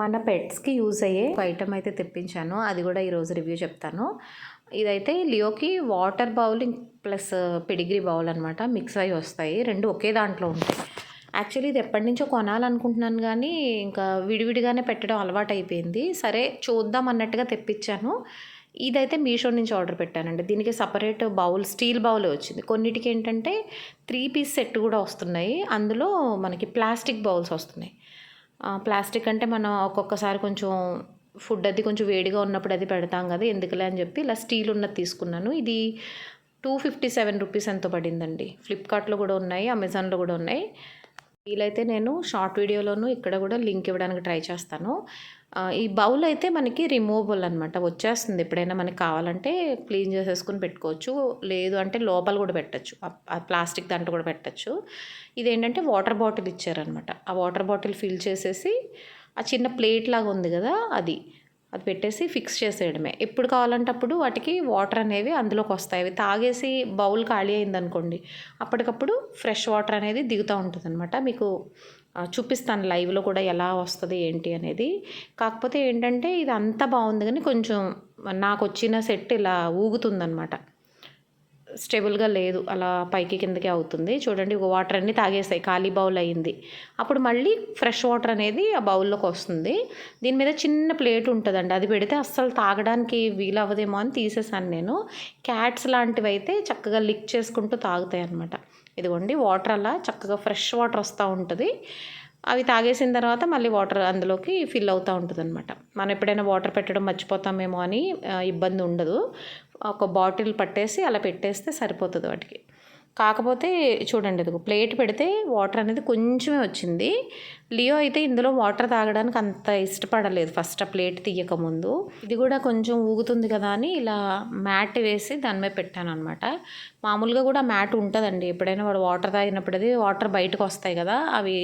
మన పెట్స్కి యూజ్ అయ్యే ఐటమ్ అయితే తెప్పించాను. అది కూడా ఈరోజు రివ్యూ చెప్తాను. ఇదైతే లియోకి water bowl plus pedigree bowl అనమాట మిక్స్ అయి వస్తాయి. రెండు ఒకే దాంట్లో ఉంటాయి. యాక్చువల్లీ ఇది ఎప్పటి నుంచో కొనాలనుకుంటున్నాను కానీ ఇంకా విడివిడిగానే పెట్టడం అలవాటు అయిపోయింది సరే చూద్దాం అన్నట్టుగా తెప్పించాను. ఇదైతే మీషో నుంచి ఆర్డర్ పెట్టానండి. దీనికి సపరేట్ బౌల్ స్టీల్ బౌల్ వచ్చింది. కొన్నిటికి ఏంటంటే త్రీ పీస్ సెట్ కూడా వస్తున్నాయి. అందులో మనకి ప్లాస్టిక్ బౌల్స్ వస్తున్నాయి. ప్లాస్టిక్ అంటే మనం ఒక్కొక్కసారి కొంచెం ఫుడ్ అది కొంచెం వేడిగా ఉన్నప్పుడు అది పెడతాం కదా ఎందుకులే అని చెప్పి ఇలా స్టీల్ ఉన్నది తీసుకున్నాను. ఇది టూ ఫిఫ్టీ సెవెన్ రూపీస్ ఎంతో పడిందండి. ఫ్లిప్కార్ట్లో కూడా ఉన్నాయి అమెజాన్లో కూడా ఉన్నాయి. వీలైతే నేను షార్ట్ వీడియోలోను ఇక్కడ కూడా లింక్ ఇవ్వడానికి ట్రై చేస్తాను. ఈ బౌల్ అయితే మనకి రిమూవబుల్ అనమాట వచ్చేస్తుంది. ఎప్పుడైనా మనకి కావాలంటే క్లీన్ చేసేసుకుని పెట్టుకోవచ్చు. లేదు అంటే లోపల కూడా పెట్టచ్చు. ఆ ప్లాస్టిక్ దాంట్లో కూడా పెట్టచ్చు. ఇదేంటంటే వాటర్ బాటిల్ ఇచ్చారనమాట ఆ వాటర్ బాటిల్ ఫిల్ చేసేసి ఆ చిన్న ప్లేట్ లాగా ఉంది కదా అది. అది పెట్టేసి ఫిక్స్ చేసేయడమే. ఎప్పుడు కావాలంటే అప్పుడు వాటికి వాటర్ అనేవి అందులోకి వస్తాయి. అవి తాగేసి బౌల్ ఖాళీ అయిందనుకోండి అప్పటికప్పుడు ఫ్రెష్ వాటర్ అనేది దిగుతూ ఉంటుంది అనమాట మీకు చూపిస్తాను లైవ్లో కూడా ఎలా వస్తుంది ఏంటి అనేది. కాకపోతే ఏంటంటే ఇది అంతా బాగుంది కానీ కొంచెం నాకు వచ్చిన సెట్ ఇలా ఊగుతుందనమాట స్టేబుల్గా లేదు. అలా పైకి కిందకి అవుతుంది. చూడండి ఒక వాటర్ అన్నీ తాగేస్తాయి ఖాళీ బౌల్ అయింది. అప్పుడు మళ్ళీ ఫ్రెష్ వాటర్ అనేది ఆ బౌల్లోకి వస్తుంది. దీని మీద చిన్న ప్లేట్ ఉంటుందండి. అది పెడితే అస్సలు తాగడానికి వీలు అవ్వదేమో అని తీసేసాను నేను. క్యాట్స్ లాంటివి అయితే చక్కగా లిక్ చేసుకుంటూ తాగుతాయి అన్నమాట ఇదిగోండి వాటర్ అలా చక్కగా ఫ్రెష్ వాటర్ వస్తూ ఉంటుంది. అవి తాగేసిన తర్వాత మళ్ళీ వాటర్ అందులోకి ఫిల్ అవుతూ ఉంటుంది అనమాట మనం ఎప్పుడైనా వాటర్ పెట్టడం మర్చిపోతామేమో అని ఇబ్బంది ఉండదు. ఒక బాటిల్ పట్టేసి అలా పెట్టేస్తే సరిపోతుంది వాటికి. కాకపోతే చూడండి ఇది ప్లేట్ పెడితే వాటర్ అనేది కొంచెమే వచ్చింది. లియో అయితే ఇందులో వాటర్ తాగడానికి అంత ఇష్టపడలేదు ఫస్ట్ ఆ ప్లేట్ తీయకముందు ఇది కూడా కొంచెం ఊగుతుంది కదా అని ఇలా మ్యాట్ వేసి దాని మీద పెట్టాను అనమాట మామూలుగా కూడా మ్యాట్ ఉంటుందండి. ఎప్పుడైనా వాడు వాటర్ తాగినప్పుడు అది వాటర్ బయటకు వస్తాయి కదా అవి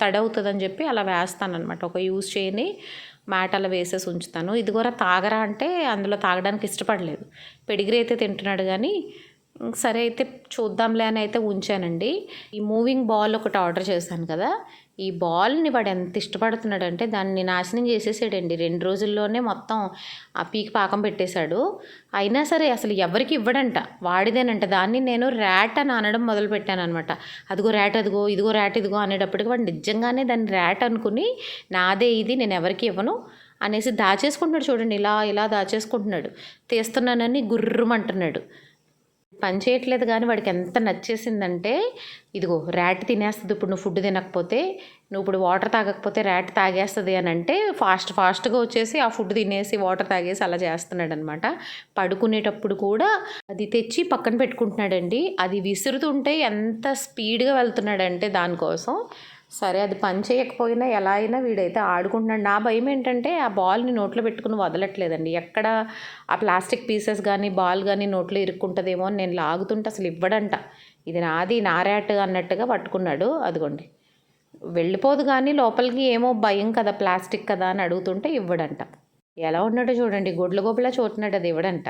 తడవుతుందని చెప్పి అలా వేస్తాను అనమాట ఒక యూజ్ చేయని మ్యాట్ అలా వేసేసి ఉంచుతాను. ఇది కూడా తాగరా అంటే అందులో తాగడానికి ఇష్టపడలేదు. పెడిగిరి అయితే తింటున్నాడు కానీ సరే అయితే చూద్దాంలే అని అయితే ఉంచానండి. ఈ మూవింగ్ బాల్ ఒకటి ఆర్డర్ చేశాను కదా ఈ బాల్ని వాడు ఎంత ఇష్టపడుతున్నాడంటే దాన్ని నాశనం చేసేసాడండి. రెండు రోజుల్లోనే మొత్తం ఆ పీకి పాకం పెట్టేశాడు. అయినా సరే అసలు ఎవరికి ఇవ్వడంట? వాడిదేనంట. దాన్ని నేను ర్యాట్ అని అనడం మొదలు పెట్టాను అనమాట అదిగో ర్యాట్ అదిగో ఇదిగో ర్యాట్ ఇదిగో అనేటప్పటికి వాడు నిజంగానే దాన్ని ర్యాట్ అనుకుని నాదే ఇది నేను ఎవరికి ఇవ్వను అనేసి దాచేసుకుంటున్నాడు చూడండి. ఇలా ఇలా దాచేసుకుంటున్నాడు. తీస్తున్నానని గుర్రమంటున్నాడు పని చేయట్లేదు కానీ వాడికి ఎంత నచ్చేసిందంటే ఇదిగో ర్యాట్ తినేస్తుంది ఇప్పుడు నువ్వు ఫుడ్ తినకపోతే నువ్వు ఇప్పుడు వాటర్ తాగకపోతే ర్యాట్ తాగేస్తుంది అని అంటే ఫాస్ట్ ఫాస్ట్గా వచ్చేసి ఆ ఫుడ్ తినేసి వాటర్ తాగేసి అలా చేస్తున్నాడు అనమాట పడుకునేటప్పుడు కూడా అది తెచ్చి పక్కన పెట్టుకుంటున్నాడండి. అది విసురుతుంటే ఎంత స్పీడ్గా వెళ్తున్నాడంటే దానికోసం సరే అది పని చేయకపోయినా ఎలా అయినా వీడైతే ఆడుకుంటున్నాడు. నా భయం ఏంటంటే ఆ బాల్ని నోట్లో పెట్టుకుని వదలట్లేదండి. ఎక్కడ ఆ ప్లాస్టిక్ పీసెస్ కానీ బాల్ కానీ నోట్లో ఇరుక్కుంటుందేమో అని నేను లాగుతుంటే అసలు ఇవ్వడంట. ఇది నాది నారాట్ అన్నట్టుగా పట్టుకున్నాడు. అదిగోండి. వెళ్ళిపోదు కానీ లోపలికి ఏమో భయం కదా ప్లాస్టిక్ కదా అని అడుగుతుంటే ఇవ్వడంట. ఎలా ఉన్నాడో చూడండి. గొడ్ల గొప్పలా చూస్తున్నాడు అది ఇవ్వడంట.